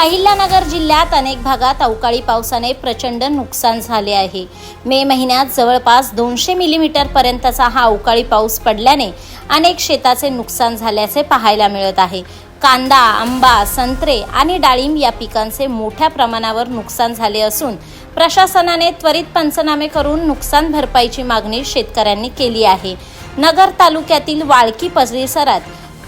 अहिल्यानगर जिल्ह्यात अनेक भागात अवकाळी पावसाने प्रचंड नुकसान झाले आहे. मे महिन्यात जवळपास दोनशे मिलीमीटर पर्यंतचा हा अवकाळी पाऊस पडल्याने अनेक शेताचे नुकसान झाल्याचे पाहायला मिळत आहे. कांदा आंबा संत्रे आणि डाळिंब या पिकांचे मोठ्या प्रमाणावर नुकसान झाले असून प्रशासनाने त्वरित पंचनामे करून नुकसान भरपाईची मागणी शेतकऱ्यांनी केली आहे. नगर तालुक्यातील वाळकी परिसरात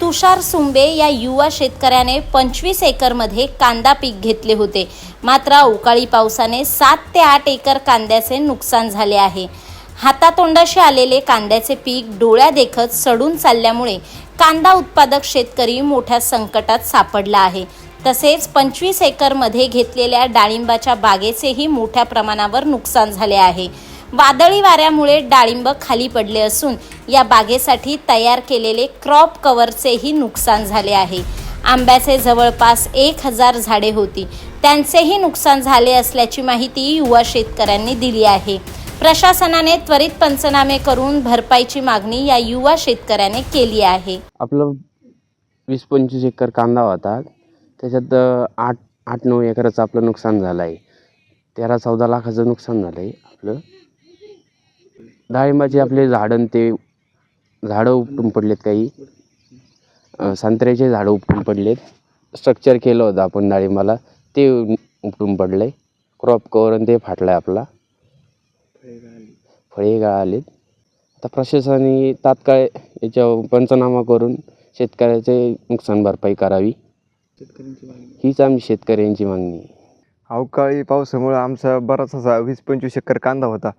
तुषार सुंबे या युवा शेतकऱ्याने पंचवीस एकरमध्ये कांदा पीक घेतले होते. मात्र अवकाळी पावसाने सात ते आठ एकर कांद्याचे नुकसान झाले आहे. हातातोंडाशी आलेले कांद्याचे पीक डोळ्या देखत सडून चालल्यामुळे कांदा उत्पादक शेतकरी मोठ्या संकटात सापडला आहे. तसेच पंचवीस एकरमध्ये घेतलेल्या डाळिंबाच्या बागेचेही मोठ्या प्रमाणावर नुकसान झाले आहे. वादळी वाऱ्यामुळे डाळिंब खाली पडले असून या बागेसाठी तयार केलेले क्रॉप कव्हरचेही नुकसान झाले आहे. आंब्याचे जवळपास एक हजार झाडे होती. त्यांचेही नुकसान झाले असल्याची माहिती युवा शेतकऱ्यांनी दिली आहे. प्रशासनाने त्वरित पंचनामे करून भरपाईची मागणी या युवा शेतकऱ्याने केली आहे. आपलं वीस पंचवीस एकर कांदा होता. त्याच्यात आठ आठ नऊ एकराचं आपलं नुकसान झालं आहे तेरा चौदा लाखाचं नुकसान झालं आहे आपलं. डाळिंबाचे आपले झाडं ते झाडं उपटून पडलेत काही. संत्र्याचे झाडं उपटून पडलेत. स्ट्रक्चर केलं होतं आपण डाळिंबाला ते उपटून पडलं आहे क्रॉप कवर आणि ते फाटलं आहे आपला. फळे गाळालेत. आता प्रशासनाने तात्काळ याच्यावर पंचनामा करून शेतकऱ्याचे नुकसान भरपाई करावी. हीच आम्ही शेतकऱ्यांची मागणी. अवकाळी पावसामुळं आमचा बराच असा वीस पंचवीस एकर कांदा होता.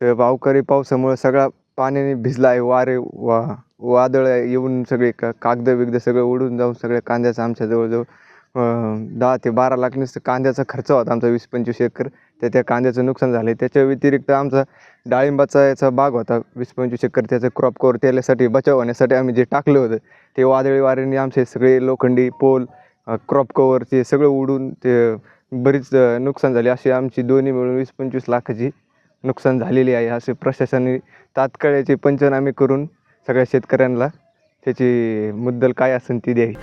वावकरी पावसामुळं सगळा पाण्याने भिजला आहे वारे वा वादळ येऊन सगळे का कागद बिगद सगळं उडून जाऊन सगळ्या कांद्याचं आमच्या जवळजवळ दहा ते बारा लाख नुसतं कांद्याचा खर्च होता आमचा वीस पंचवीस एकर. तर त्या कांद्याचं नुकसान झालं आहे त्याच्या व्यतिरिक्त आमचा डाळिंबाचा याचा बाग होता वीस पंचवीस एकर. त्याचं क्रॉप कवर त्यासाठी बचाव होण्यासाठी आम्ही जे टाकलं होतं ते वादळी वाऱ्याने आमचे सगळे लोखंडी पोल क्रॉप कवर ते सगळं उडून ते बरीच नुकसान झाले. अशी आमची दोन्ही मिळून वीस पंचवीस लाखाची नुकसान झालेली आहे. असे प्रशासनाने तात्काळ पंचनामे करून सगळ्या शेतकऱ्यांना त्याची मुद्दल काय असेल ती द्यावी.